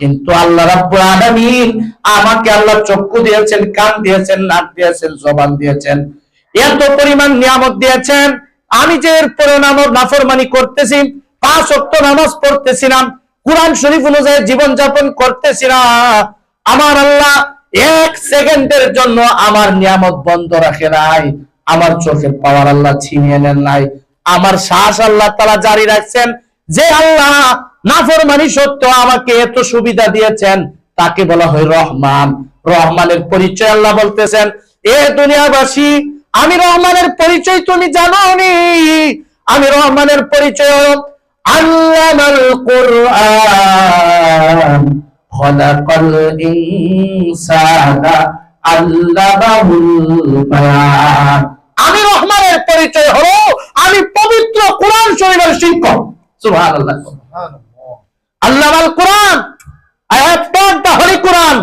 কিন্তু আল্লাহ রাব্বুল আলামিন আমাকে আল্লাহ চক্ষু দিয়েছেন, কান দিয়েছেন, নাক দিয়েছেন, জবান দিয়েছেন। এত পরিমাণ নিয়ামত দিয়েছেন। আমি যে নাফরমানি করতেছি, পাঁচ ওয়াক্ত নামাজ পড়তেছি না কোরআন শরীফ অনুযায়ী জীবন যাপন করতেছি না আমার আল্লাহ এক সেকেন্ডের জন্য আমার নিয়ামত বন্ধ রাখে নাই। আমার চোখের পাওয়ার আল্লাহ ছিনিয়ে নেন নাই। আমার শ্বাস আল্লাহ তালা জারি রাখছেন। যে আল্লাহ নাফরমানি সত্য আমাকে এত সুবিধা দিয়েছেন, তাকে বলা হয় রহমান। রহমানের পরিচয় আল্লাহ বলতেছেন, এ দুনিয়াবাসী, আমি রহমানের পরিচয় তুমি জানো নি আমি রহমানের পরিচয় বায়ান। আমি রহমানের পরিচয় হলো, আমি পবিত্র কোরআন শরীফের শিক্ষক। সুবহানাল্লাহ। Allah Al Quran I have taught the holy Quran.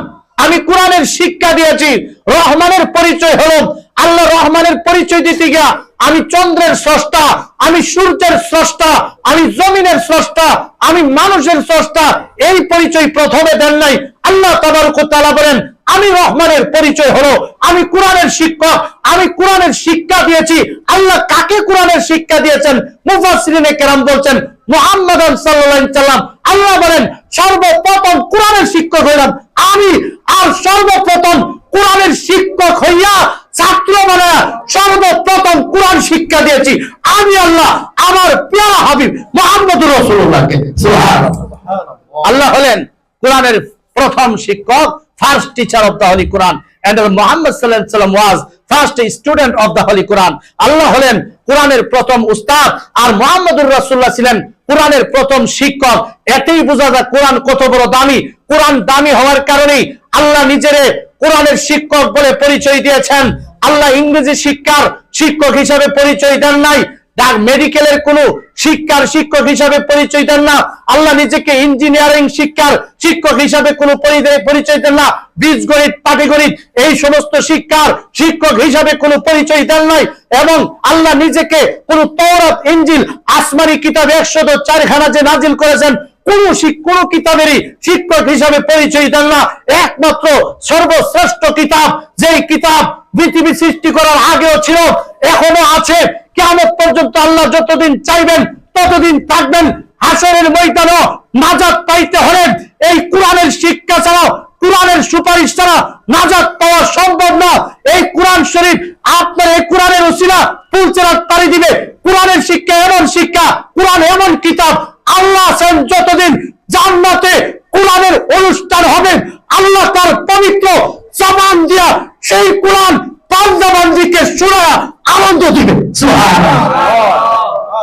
আমি কোরআনের শিক্ষা দিয়েছি রহমানের পরিচয় হলো আল্লাহ রহমানের পরিচয় দিতে গিয়া আমি চন্দ্রের স্রষ্টা আমি সূর্যের স্রষ্টা আমি জমিনের স্রষ্টা আমি মানুষের স্রষ্টা এই পরিচয় প্রথমে দেন নাই। আল্লাহ তাআলা বলেন আমি রহমানের পরিচয় হলো আমি কোরআনের শিক্ষক আমি কোরআনের শিক্ষা দিয়েছি। আল্লাহ কাকে কোরআনের শিক্ষা দিয়েছেন? মুফাসসিরিনে কেরাম বলছেন মুহাম্মদ সাল্লাম আল্লাহ বলেন সর্বপ্রথম কোরআনের শিক্ষক হইলাম আমি আর সর্বপ্রথম কোরআনের শিক্ষক হইয়া ছাত্র মানে সর্বপ্রথম কোরআন শিক্ষা দিয়েছি। আমি আল্লাহ আমার প্রিয় হাবিব মোহাম্মদ রসুল্লাহকে আল্লাহ হলেন কোরআনের প্রথম শিক্ষক first teacher of the holy Quran and Muhammad sallallahu alaihi wasallam was first student of the holy Quran. Allah হলেন কোরআনের প্রথম উস্তাদ, আর মুহাম্মদুর রাসূলুল্লাহ ছিলেন কোরআনের প্রথম শিক্ষক। এতেই বোঝা যায় কোরআন কত বড় দামি। কোরআন দামি হওয়ার কারণেই আল্লাহ নিজেরে কোরআনের শিক্ষক বলে পরিচয় দিয়েছেন। আল্লাহ ইংরেজি শিক্ষার শিক্ষক হিসাবে পরিচয় দেন নাই। ডাক মেডিকেলের কোন শিক্ষার শিক্ষক হিসাবে পরিচয় দেন না। আল্লাহ নিজেকে ইঞ্জিনিয়ারিং শিক্ষার শিক্ষক হিসাবে কোন পরিচয় দেন না। বীজগণিত, পাটিগণিত, এই সমস্ত শিক্ষার শিক্ষক হিসাবে কোনো পরিচয় দেন নাই এবং আল্লাহ নিজেকে কোন তৌরাত ইঞ্জিল আসমানি কিতাব একশত চারখানা যে নাজিল করেছেন, কোন কোন কিতাবেরই শিক্ষক হিসাবে পরিচয় দেন না। একমাত্র সর্বশ্রেষ্ঠ কিতাব, যেই কিতাব পৃথিবী সৃষ্টি করার আগেও ছিল, এখনও আছে। কেমন পর্যন্ত আল্লাহ যতদিন চাইবেন, ততদিন থাকবেন। হাসরের ময়দানও নাজাত পাইতে হলে এই কোরআনের শিক্ষা ছাড়াও, কোরআনের সুপারিশ ছাড়া নাজাত পাওয়া সম্ভব না। এই কোরআন শরীফ আপনার এই কোরআনের উসিলা পুলচেরাত পাড়ি দিবে। কোরআনের শিক্ষা এমন শিক্ষা, কোরআন এমন কিতাব, আল্লাহ আছেন যতদিন জান্নাতে কোরআনের অনুষ্ঠান হবে, আল্লাহ তার পবিত্র জবান দিয়া সেই কোরআন পাঞ্জাবান্দিকে শোনা আনন্দ দিবে।